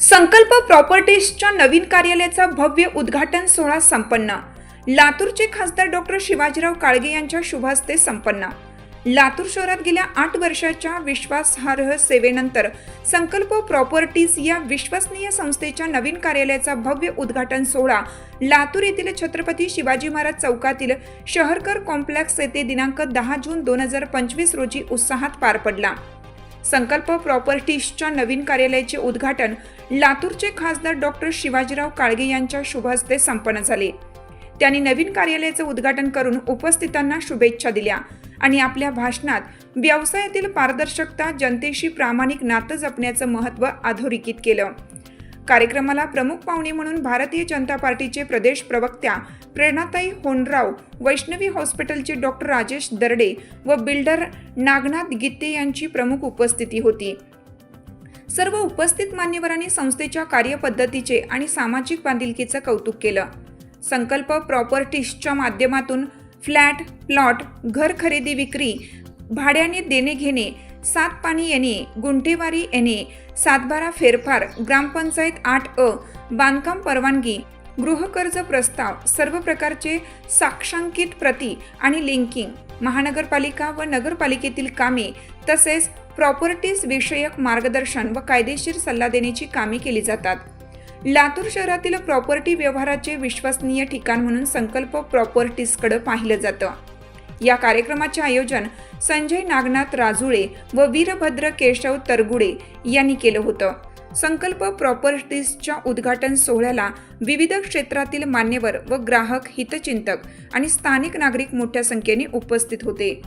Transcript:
संकल्प प्रॉपर्टीजच्या नवीन कार्यालयाचा भव्य उद्घाटन सोहळा संपन्न. लातूरचे खासदार डॉक्टर शिवाजीराव काळगे यांच्या शुभहस्ते संपन्न. लातूर शहरात गेल्या आठ वर्षाच्या विश्वासार्ह सेवेनंतर संकल्प प्रॉपर्टीज या विश्वसनीय संस्थेच्या नवीन कार्यालयाचा भव्य उद्घाटन सोहळा लातूर येथील छत्रपती शिवाजी महाराज चौकातील शहरकर कॉम्प्लेक्स येथे दिनांक दहा जून दोन हजार पंचवीस रोजी उत्साहात पार पडला. संकल्प प्रॉपर्टीजच्या नवीन कार्यालयाचे उद्घाटन लातूरचे खासदार डॉक्टर शिवाजीराव काळगे यांच्या शुभहस्ते संपन्न झाले. त्यांनी नवीन कार्यालयाचे उद्घाटन करून उपस्थितांना शुभेच्छा दिल्या आणि आपल्या भाषणात व्यवसायातील पारदर्शकता जनतेशी प्रामाणिक नातं जपण्याचं महत्त्व अधोरेखित केलं. कार्यक्रमाला प्रमुख पाहुणे म्हणून भारतीय जनता पार्टीचे प्रदेश प्रवक्त्या प्रेरणाताई होनराव वैष्णवी हॉस्पिटलचे डॉक्टर राजेश दर्डे व बिल्डर नागनाथ गित्ते यांची प्रमुख उपस्थिती होती. सर्व उपस्थित मान्यवरांनी संस्थेच्या कार्यपद्धतीचे आणि सामाजिक बांधिलकीचं कौतुक केलं. संकल्प प्रॉपर्टीजच्या माध्यमातून फ्लॅट प्लॉट घर खरेदी विक्री भाड्याने देणे घेणे सात पाणी येणे गुंठेवारी येणे सातबारा फेरफार ग्रामपंचायत आठ अ बांधकाम परवानगी गृहकर्ज प्रस्ताव सर्व प्रकारचे साक्षांकित प्रती आणि लिंकिंग महानगरपालिका व नगरपालिकेतील कामे तसेच प्रॉपर्टीज विषयक मार्गदर्शन व कायदेशीर सल्ला देण्याची कामे केली जातात. लातूर शहरातील प्रॉपर्टी व्यवहाराचे विश्वसनीय ठिकाण म्हणून संकल्प प्रॉपर्टीजकडे पाहिलं जातं. या कार्यक्रमाचे आयोजन संजय नागनाथ राजुळे व वीरभद्र केशव तरगुडे यांनी केलं होतं. संकल्प प्रॉपर्टीजच्या उद्घाटन सोहळ्याला विविध क्षेत्रातील मान्यवर व ग्राहक हितचिंतक आणि स्थानिक नागरिक मोठ्या संख्येने उपस्थित होते.